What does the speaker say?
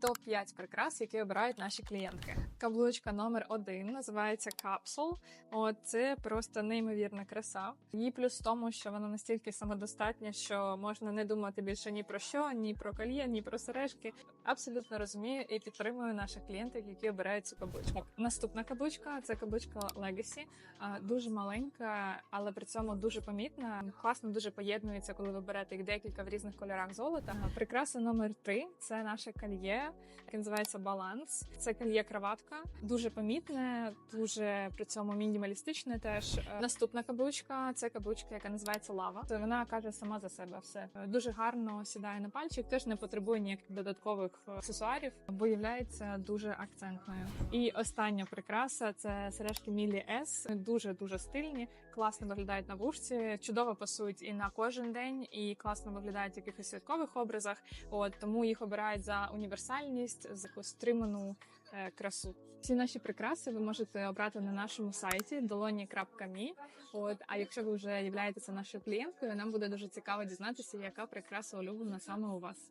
топ 5 прикрас, які обирають наші клієнтки. Каблучка номер один називається Capsule. От це просто неймовірна краса. Її плюс в тому, що вона настільки самодостатня, що можна не думати більше ні про що, ні про кольє, ні про сережки. Абсолютно розумію і підтримую наших клієнтів, які обирають цю каблучку. Наступна каблучка це каблучка Legacy. Дуже маленька, але при цьому дуже помітна. Класно дуже поєднується, коли ви берете їх декілька в різних кольорах золота. Прикраса номер три це наше кольє, яке називається Баланс. Це кольє краватка, дуже помітне, дуже при цьому мінімалістичне. Теж Е, наступна каблучка це каблучка, яка називається Лава. Це вона каже сама за себе все Е, дуже гарно сідає на пальчик. Теж не потребує ніяких додаткових е, аксесуарів, бо являється дуже акцентною. І остання прикраса це сережки Мілі С. Дуже дуже стильні, класно виглядають на вушці, чудово пасують і на кожен день, і класно виглядають в якихось святкових образах. От тому їх обирають за універсальність, за якусь стриману е, красу. Всі наші прикраси ви можете обрати на нашому сайті doloni.me. От, а якщо ви вже являєтеся нашою клієнткою, нам буде дуже цікаво дізнатися, яка прикраса улюблена саме у вас.